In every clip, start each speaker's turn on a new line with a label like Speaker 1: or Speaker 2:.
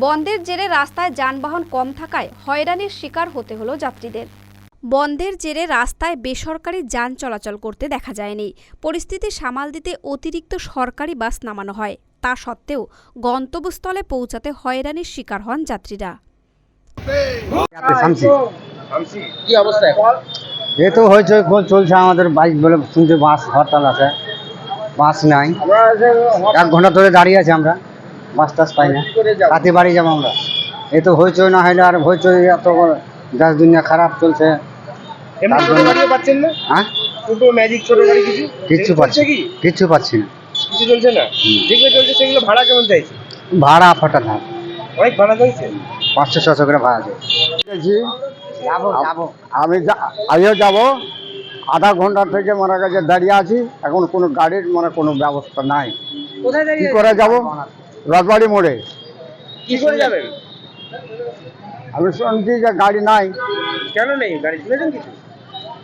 Speaker 1: বন্ধের জেরে রাস্তায় যানবাহন কম থাকায় হয়রানির শিকার হতে হলো যাত্রীদের। বন্ধের জেরে রাস্তায় বেসরকারি যান চলাচল করতে দেখা যায়নি। পরিস্থিতি সামাল দিতে অতিরিক্ত সরকারি বাস নামানো হয়। তা সত্ত্বেও গন্তব্যস্থলে পৌঁছাতে হয়রানির শিকার হন যাত্রীরা।
Speaker 2: এ তো হয়েছে খোঁজ চলছে আমাদের বাইক বলে শুনছে বাস হরতাল আছে। বাস নাই। এক ঘণ্টা ধরে দাঁড়িয়ে আছি আমরা। টাস পাই না। রাতে বাড়ি যাব আমরা। এ তো হইচই না হইলে আর হইচই এত দেশ দুনিয়া খারাপ চলছে।
Speaker 3: পাচ্ছেন না?
Speaker 2: হ্যাঁ?
Speaker 3: টোটো ম্যাজিক ছোট গাড়ি কিছু?
Speaker 2: কিচ্ছু
Speaker 3: চলছে
Speaker 2: পাচ্ছি
Speaker 3: কি?
Speaker 2: কিচ্ছু পাচ্ছি না।
Speaker 3: কিছু চলছে না? যেগুলো চলছে সেগুলো ভাড়া কেমন চাইছে
Speaker 2: ভাড়া ফাটা থাক
Speaker 3: অনেক ভাড়া চাইছে
Speaker 2: পাঁচশো ছশো করে ভাড়া আছে
Speaker 3: যাব যাব।
Speaker 2: আমি আমিও যাব। আধা ঘণ্টা থেকে মারা কাছে দাঁড়িয়ে আছি। এখন কোনো গাড়ির মানে কোনো ব্যবস্থা নাই।
Speaker 3: কোথায়
Speaker 2: কি করে যাব? রাজবাড়ি মোড়ে।
Speaker 3: কি করে যাবেন?
Speaker 2: আমি শুনছি যে গাড়ি নাই।
Speaker 3: কেন নেই? গাড়ি শুনেছেন কিছু?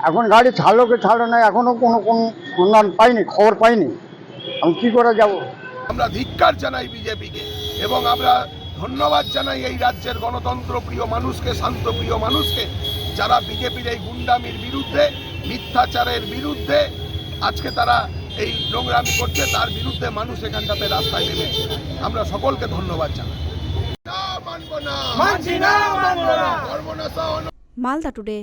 Speaker 2: এখন গাড়ি ছাড়লো কি ছাড়লো না এখনও কোনো কোন সন্ধান পাইনি খবর পাইনি। আমি কি করে যাব?
Speaker 4: আমরা ধিক্কার জানাই বিজেপিকে এবং আমরা ধন্যবাদ জানাই এই রাজ্যের গণতন্ত্র প্রিয় মানুষকে শান্তপ্রিয় মানুষকে যারা বিজেপির এই গুন্ডামির বিরুদ্ধে মিথ্যাচারের বিরুদ্ধে আজকে তারা এই নোংরামি করছে তার বিরুদ্ধে মানুষ এখানটাতে রাস্তায় নেমেছে আমরা সকলকে ধন্যবাদ জানাই।
Speaker 1: মালদা টুডে।